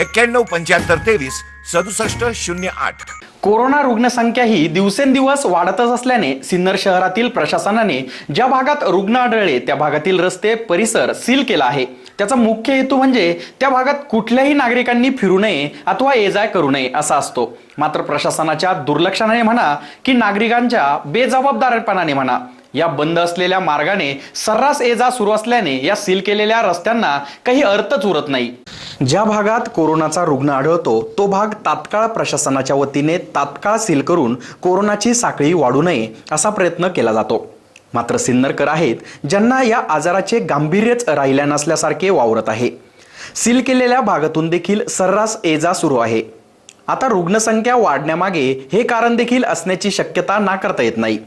एक्क्याण्णव पंच्याहत्तर तेवीस सदुसष्ट शून्य आठ. कोरोना रुग्णसंख्या ही दिवसेंदिवस वाढतच असल्याने सिन्नर शहरातील प्रशासनाने ज्या भागात रुग्ण आढळले त्या भागातील रस्ते परिसर सील केला आहे. त्याचा मुख्य हेतू म्हणजे त्या भागात कुठल्याही नागरिकांनी फिरू नये अथवा ये जाय करू नये असा असतो. मात्र प्रशासनाच्या दुर्लक्षाने म्हणा की नागरिकांच्या बेजबाबदारपणाने म्हणा. या बंद असलेल्या मार्गाने सर्रास ये जा सुरू असल्याने या सील केलेल्या रस्त्यांना काही अर्थच उरत नाही. ज्या भागात कोरोनाचा रुग्ण आढळतो तो भाग तात्काळ प्रशासनाच्या वतीने तात्काळ सील करून कोरोनाची साखळी वाढू नये असा प्रयत्न केला जातो. मात्र सिन्नरकर आहेत ज्यांना या आजाराचे गांभीर्यच राहिल्या नसल्यासारखे वावरत आहे. सील केलेल्या भागातून देखील सर्रास ये जा सुरू आहे. आता रुग्णसंख्या वाढण्यामागे हे कारण देखील असण्याची शक्यता नाकारता येत नाही.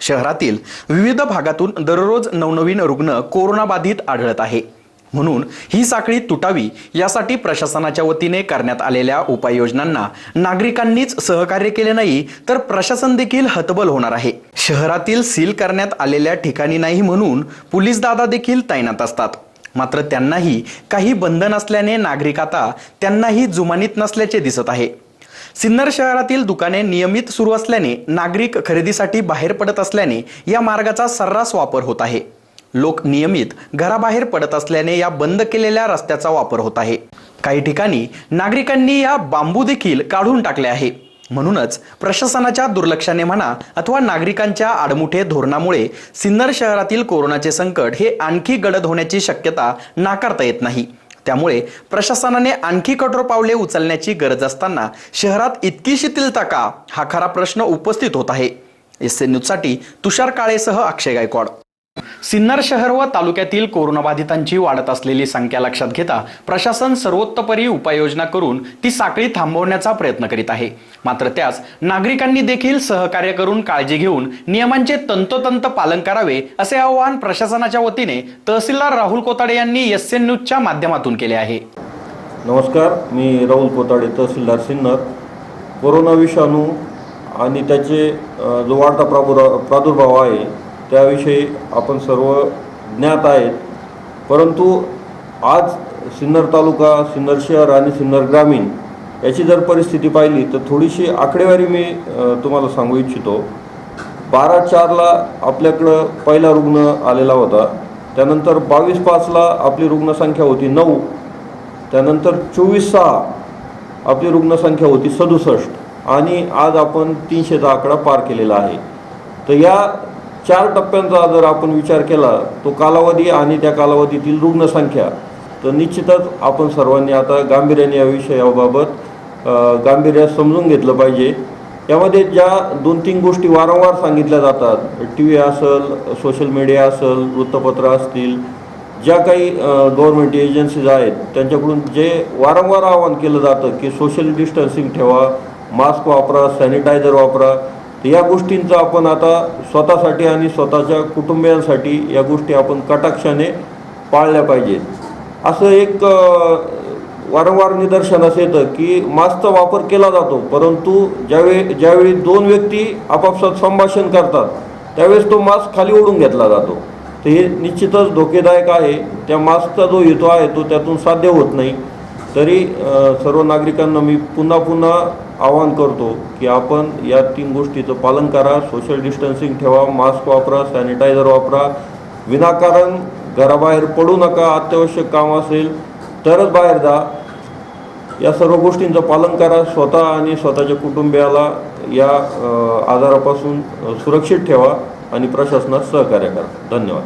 शहरातील विविध भागातून दररोज नवनवीन रुग्ण कोरोनाबाधित आढळत आहे. म्हणून ही साखळी तुटावी यासाठी प्रशासनाच्या वतीने करण्यात आलेल्या उपाययोजनांना नागरिकांनीच सहकार्य केले नाही तर प्रशासन देखील हतबल होणार आहे. शहरातील सील करण्यात आलेल्या ठिकाणी नाही म्हणून पोलीस दादा देखील तैनात असतात. मात्र त्यांनाही काही बंधन असल्याने नागरिक आता त्यांनाही जुमानीत नसल्याचे दिसत आहे. सिन्नर शहरातील दुकाने नियमित सुरू असल्याने नागरिक खरेदीसाठी बाहेर पडत असल्याने या मार्गाचा सर्रास वापर होत आहे. लोक नियमित घराबाहेर पडत असल्याने या बंद केलेल्या रस्त्याचा वापर होत आहे. काही ठिकाणी नागरिकांनी या बांबू देखील काढून टाकले आहे. म्हणूनच प्रशासनाच्या दुर्लक्षाने म्हणा अथवा नागरिकांच्या आडमुठे धोरणामुळे सिन्नर शहरातील कोरोनाचे संकट हे आणखी गडद होण्याची शक्यता नाकारता येत नाही. त्यामुळे प्रशासनाने आणखी कठोर पावले उचलण्याची गरज असताना शहरात इतकी शिथिलता का? हा खरा प्रश्न उपस्थित होत आहे. एस एन न्यूजसाठी तुषार काळेसह अक्षय गायकवाड. सिन्नर शहर व तालुक्यातील कोरोनाबाधितांची वाढत असलेली संख्या लक्षात घेता प्रशासन सर्वोत्तपरी उपाययोजना करून ती साखळी थांबवण्याचा प्रयत्न करीत आहे. मात्र त्यास नागरिकांनी देखील सहकार्य करून काळजी घेऊन नियमांचे तंतोतंत पालन करावे असे आवाहन प्रशासनाच्या वतीने तहसीलदार राहुल कोताडे यांनी एस एन न्यूजच्या माध्यमातून केले आहे. नमस्कार मी राहुल कोताडे तहसीलदार सिन्नर. कोरोना विषाणू आणि त्याचे जो वाढता प्रादुर्भाव आहे त्याविषयी आपण सर्व ज्ञात आहेत. परंतु आज सिन्नर तालुका सिन्नर शहर आणि सिन्नर ग्रामीण याची जर परिस्थिती पाहिली तर थोडीशी आकडेवारी मी तुम्हाला सांगू इच्छितो. बारा चारला आपल्याकडं पहिला रुग्ण आलेला होता. त्यानंतर बावीस पाचला आपली रुग्णसंख्या होती नऊ. त्यानंतर चोवीस सहा आपली रुग्णसंख्या होती सदुसष्ट. आणि आज आपण तीनशेचा आकडा पार केलेला आहे. तर या चार टप्प्यांचा जर आपण विचार केला तो कालावधी आणि त्या कालावधीतील रुग्णसंख्या तर निश्चितच आपण सर्वांनी आता गांभीर्याने या विषयाबाबत गांभीर्यात समजून घेतलं पाहिजे. यामध्ये ज्या दोन तीन गोष्टी वारंवार सांगितल्या जातात टी व्ही असेल सोशल मीडिया असेल वृत्तपत्र असतील ज्या काही गव्हर्नमेंट एजन्सीज आहेत त्यांच्याकडून जे वारंवार आवाहन केलं जातं की सोशल डिस्टन्सिंग ठेवा मास्क वापरा सॅनिटायझर वापरा तर या गोष्टींचा आपण आता स्वतःसाठी आणि स्वतःच्या कुटुंबियांसाठी या गोष्टी आपण कटाक्षाने पाळल्या पाहिजेत. असं एक वारंवार निदर्शनास येतं की मास्कचा वापर केला जातो परंतु ज्यावेळी ज्यावेळी दोन व्यक्ती आपापसात संभाषण करतात त्यावेळेस तो मास्क खाली ओढून घेतला जातो. तर हे निश्चितच धोकेदायक आहे. त्या मास्कचा जो हेतू आहे तो त्यातून साध्य होत नाही. तरी सर्व नागरिकांना मी पुन्हा पुन्हा आवाहन करतो की आपण या तीन गोष्टीचं पालन करा सोशल डिस्टन्सिंग ठेवा मास्क वापरा सॅनिटायझर वापरा. विनाकारण घराबाहेर पडू नका अत्यावश्यक काम असेल तरच बाहेर जा. या सर्व गोष्टींचं पालन करा स्वतः आणि स्वतःच्या कुटुंबियाला या आजारापासून सुरक्षित ठेवा आणि प्रशासनात सहकार्य करा. धन्यवाद.